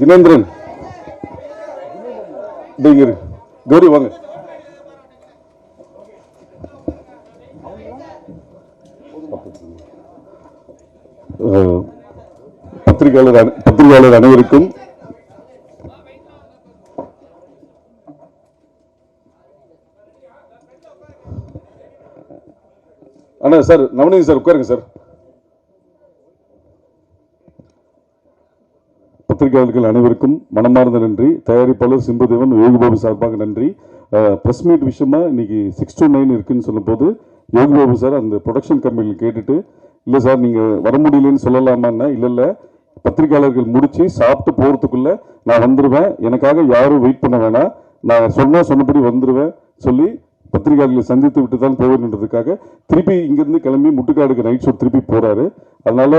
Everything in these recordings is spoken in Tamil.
ஜினேந்திரன். நீங்க கௌரி வாங்க. பத்திரிகையாளர் பத்திரிகையாளர் அனைவருக்கும் அண்ணா சார் நவனிங்க சார் உட்காருங்க சார். பத்திரிகையாளர்கள் அனைவருக்கும் மனமார்ந்த நன்றி. தயாரிப்பாளர் சிம்புதேவன் யோகிபாபு சார்பாக நன்றி. பிரஸ் மீட் விஷயமா இன்னைக்கு சிக்ஸ் to நைன் இருக்குன்னு சொல்லும்போது யோகிபாபு சார் அந்த ப்ரொடக்ஷன் கம்பெனியில் கேட்டுட்டு இல்லை சார் நீங்கள் வர முடியலன்னு சொல்லலாமான்னா இல்லை இல்லை. பத்திரிகையாளர்கள் முடிச்சு சாப்பிட்டு போகிறதுக்குள்ள நான் வந்துடுவேன் எனக்காக யாரும் வெயிட் பண்ண வேணாம். நான் சொன்னால் சொன்னபடி வந்துடுவேன் சொல்லி பத்திரிகையாளர்களை சந்தித்து விட்டு தான் போவேன்றதுக்காக திருப்பி இங்கேருந்து கிளம்பி முட்டுக்காடுக்கு நைட் ஷோ திருப்பி போகிறாரு அதனால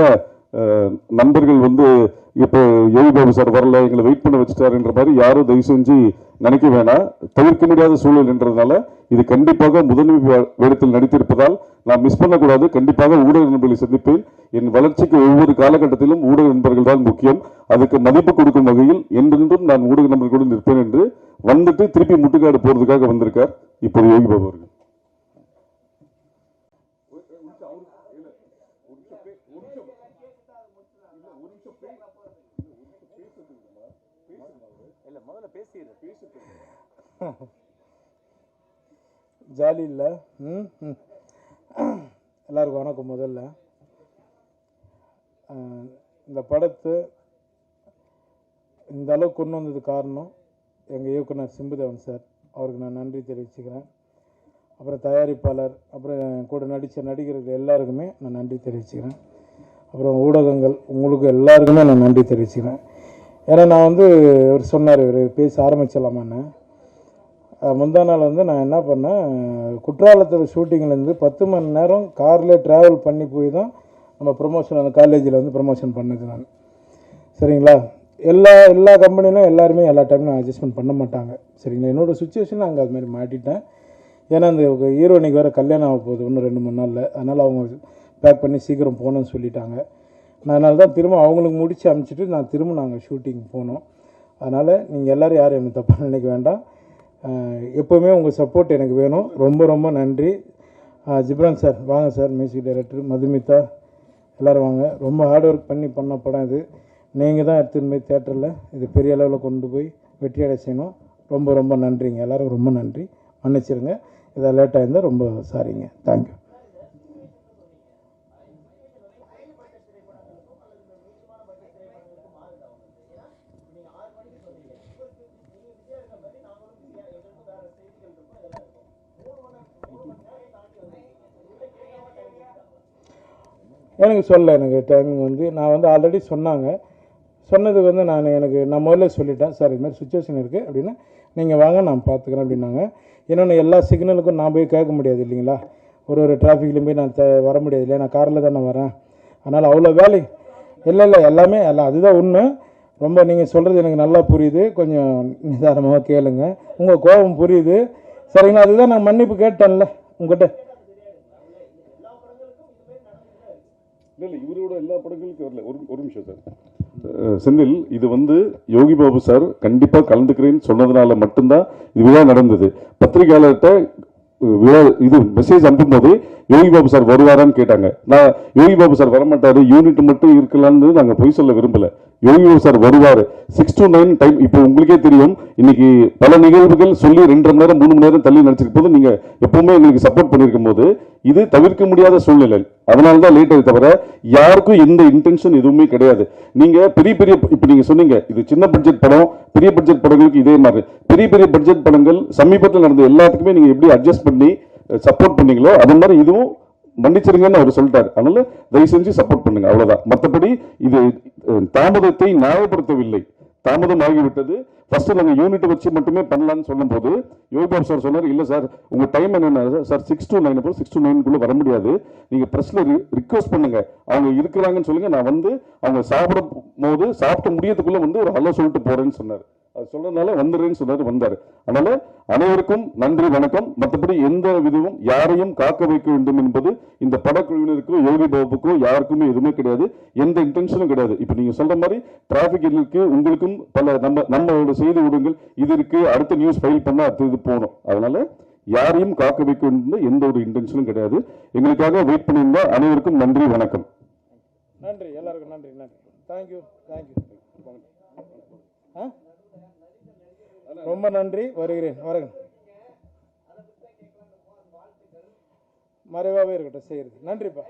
நண்பர்கள் வந்து இப்போ யோகி பாபு சார் வரல எங்களை வெயிட் பண்ண வச்சுட்டாருன்ற மாதிரி யாரும் தயவு செஞ்சு நினைக்க வேணாம். தவிர்க்க முடியாத சூழல் என்றதுனால இது கண்டிப்பாக முதன்மை வே- வேடத்தில் நடித்திருப்பதால் நான் மிஸ் பண்ணக்கூடாது. கண்டிப்பாக ஊடக நண்பர்களை சந்திப்பேன். என் வளர்ச்சிக்கு ஒவ்வொரு காலகட்டத்திலும் ஊடக நண்பர்கள் தான் முக்கியம். அதுக்கு மதிப்பு கொடுக்கும் வகையில் என்றென்றும் நான் ஊடக நண்பர்களுடன் நிற்பேன் என்று வந்துட்டு திருப்பி முட்டுக்காடு போறதுக்காக வந்திருக்கார் இப்போது யோகி பாபு அவர்கள். ஜாலி இல்லை. ம் எல்லாருக்கும் வணக்கம் முதல்ல. இந்த படத்தை இந்த அளவுக்கு கொண்டு வந்தது காரணம் எங்கள் இயக்குனர் சிம்புதேவன் சார். அவருக்கு நான் நன்றி தெரிவிச்சுக்கிறேன். அப்புறம் தயாரிப்பாளர் அப்புறம் என் கூட நடித்த நடிகர்கள் எல்லாருக்குமே நான் நன்றி தெரிவிச்சுக்கிறேன். அப்புறம் ஊடகங்கள் உங்களுக்கு எல்லாருக்குமே நான் நன்றி தெரிவிச்சுக்கிறேன். ஏன்னா நான் வந்து இவர் சொன்னார் இவர் பேச ஆரம்பிச்சிடலாமான்னு. முந்தா நாள் வந்து நான் என்ன பண்ணேன் குற்றாலத்தில் ஷூட்டிங்லேருந்து பத்து மணி நேரம் காரில் ட்ராவல் பண்ணி போய் தான் நம்ம ப்ரொமோஷன் அந்த காலேஜில் வந்து ப்ரொமோஷன் பண்ணது நான். சரிங்களா? எல்லா எல்லா கம்பெனிலும் எல்லாருமே எல்லா டைமும் அட்ஜஸ்ட்மெண்ட் பண்ண மாட்டாங்க. சரிங்களா? என்னோடய சுச்சுவேஷன் அங்கே அதுமாதிரி மாட்டிட்டேன். ஏன்னா அந்த ஹீரோனிக்கு வேறு கல்யாணம் ஆக போகுது இன்னும் ரெண்டு மூணு நாளில். அதனால் அவங்க பேக் பண்ணி சீக்கிரம் போகணும்னு சொல்லிட்டாங்க. அதனால தான் திரும்ப அவங்களுக்கு முடித்து அனுப்பிச்சிட்டு நான் திரும்ப நாங்கள் ஷூட்டிங் போனோம். அதனால் நீங்கள் எல்லோரும் யாரும் எனக்கு தப்பாக நினைக்க வேண்டாம். எப்போவுமே உங்கள் சப்போர்ட் எனக்கு வேணும். ரொம்ப ரொம்ப நன்றி. ஜிப்ரான் சார் வாங்க சார் மியூசிக் டைரக்டர் மதுமிதா. எல்லோரும் வாங்க. ரொம்ப ஹார்ட் ஒர்க் பண்ணி பண்ண படம் இது. நீங்கள் தான் எடுத்துன்னு போய் தேட்டரில் இது பெரிய அளவில் கொண்டு போய் வெற்றியடை செய்யணும். ரொம்ப ரொம்ப நன்றிங்க. எல்லோரும் ரொம்ப நன்றி. மன்னிச்சிருங்க. இதை லேட்டாக இருந்தால் ரொம்ப சாரிங்க தேங்க்யூ எனக்கு சொல்ல எனக்கு டைமிங் வந்து நான் வந்து ஆல்ரெடி சொன்னாங்க. சொன்னதுக்கு வந்து நான் எனக்கு நான் முதல்ல சொல்லிட்டேன். சார் இது மாதிரி சுச்சுவேஷன் இருக்குது அப்படின்னா நீங்கள் வாங்க நான் பார்த்துக்கிறேன் அப்படின்னாங்க. இன்னொன்று எல்லா சிக்னலுக்கும் நான் போய் கேட்க முடியாது இல்லைங்களா? ஒரு ஒரு டிராஃபிக்லேயும் போய் நான் த வர முடியாது இல்லையா? நான் காரில் தானே வரேன். அதனால் அவ்வளோ வேலை. இல்லை இல்லை எல்லாமே எல்லாம் அதுதான் உண்மை. ரொம்ப நீங்கள் சொல்கிறது எனக்கு நல்லா புரியுது. கொஞ்சம் நிதானமாக கேளுங்க. உங்கள் கோபம் புரியுது. சரிங்களா? அதுதான் நான் மன்னிப்பு கேட்டேன்ல உங்கள்கிட்ட இல்லை இல்லை இவரோட எல்லா படங்களுக்கும் வரல. ஒரு ஒரு நிமிஷம் சார். செந்தில் இது வந்து யோகி பாபு சார் கண்டிப்பாக கலந்துக்கிறேன்னு சொன்னதுனால மட்டும்தான் இது விழா நடந்தது. பத்திரிகையாளர்கிட்ட விழா இது மெசேஜ் அனுப்பும்போது யோகி பாபு சார் வருவாரான்னு கேட்டாங்க. நான் யோகி பாபு சார் வரமாட்டாரு யூனிட் மட்டும் இருக்கலான்னு நாங்கள் பொய் சொல்ல விரும்பலை. யோகியோ சார் வருவார். சிக்ஸ் டு நைன் டைம் இப்போ உங்களுக்கே தெரியும். இன்னைக்கு பல நிகழ்வுகள் சொல்லி ரெண்டரை மணி நேரம் மூணு மணி நேரம் தள்ளி நடிச்சிருக்கும் போது நீங்க எப்பவுமே எங்களுக்கு சப்போர்ட் பண்ணிருக்கும் போது இது தவிர்க்க முடியாத சூழ்நிலை. அதனால தான் லேட் ஆகுது தவிர யாருக்கும் எந்த இன்டென்ஷன் எதுவுமே கிடையாது. நீங்க பெரிய பெரிய இப்போ நீங்க சொன்னீங்க இது சின்ன பட்ஜெட் படம் பெரிய பட்ஜெட் படங்களுக்கு இதே மாதிரி. பெரிய பெரிய பட்ஜெட் படங்கள் சமீபத்தில் நடந்த எல்லாத்துக்குமே நீங்க எப்படி அட்ஜஸ்ட் பண்ணி சப்போர்ட் பண்ணீங்களோ அது மாதிரி இதுவும் மன்னிச்சிருங்கன்னு அவர் சொல்லிட்டாரு. அதனால தயவு செஞ்சு சப்போர்ட் பண்ணுங்க. அவ்வளவுதான். மற்றபடி இது தாமதத்தை நியாயப்படுத்தவில்லை தாமதம் ஆகிவிட்டது ஃபர்ஸ்ட் நாங்கள் யூனிட் வச்சு மட்டுமே பண்ணலாம்னு சொல்லும்போது யோகாப் சார் சொன்னார் இல்லை சார் உங்கள் டைம் என்னென்ன சார் சிக்ஸ் டூ நைன் அப்புறம் சிக்ஸ் to நைனுக்குள்ளே வர முடியாது. நீங்கள் பிரஸ்ல ரிக்வஸ்ட் பண்ணுங்க. அவங்க இருக்கிறாங்கன்னு சொல்லுங்க. நான் வந்து அவங்க சாப்பிடும் போது சாப்பிட்டு முடியறதுக்குள்ள வந்து ஒரு ஹலோ சொல்லிட்டு போறேன்னு சொன்னார். சொல்றதுனால வந்துடுறேன்னு சொன்னாரு வந்தாரு. அதனால அனைவருக்கும் நன்றி வணக்கம். மற்றபடி எந்த விதமும் யாரையும் காக்க வைக்க வேண்டும் என்பது இந்த படக்குழுவினருக்கோ யோகி பாபுக்கோ யாருக்குமே எதுவுமே கிடையாது. எந்த இன்டென்ஷனும் கிடையாது. இப்போ நீங்க சொல்ற மாதிரி டிராபிக் இருக்கு உங்களுக்கும் பல நம்ம நம்மளோட செய்தி விடுங்கள் இது இருக்கு அடுத்த நியூஸ் ஃபைல் பண்ணா அடுத்த இது போகணும். அதனால யாரையும் காக்க வைக்க வேண்டும் எந்த ஒரு இன்டென்ஷனும் கிடையாது. எங்களுக்காக வெயிட் பண்ணியிருந்த அனைவருக்கும் நன்றி வணக்கம். நன்றி. எல்லாருக்கும் நன்றி நன்றி. தேங்க்யூ தேங்க்யூ ஆ? ரொம்ப நன்றி. வருகிறேன். வருகிறேன் மறைவாகவே இருக்கட்டும். செய்கிறது நன்றிப்பா.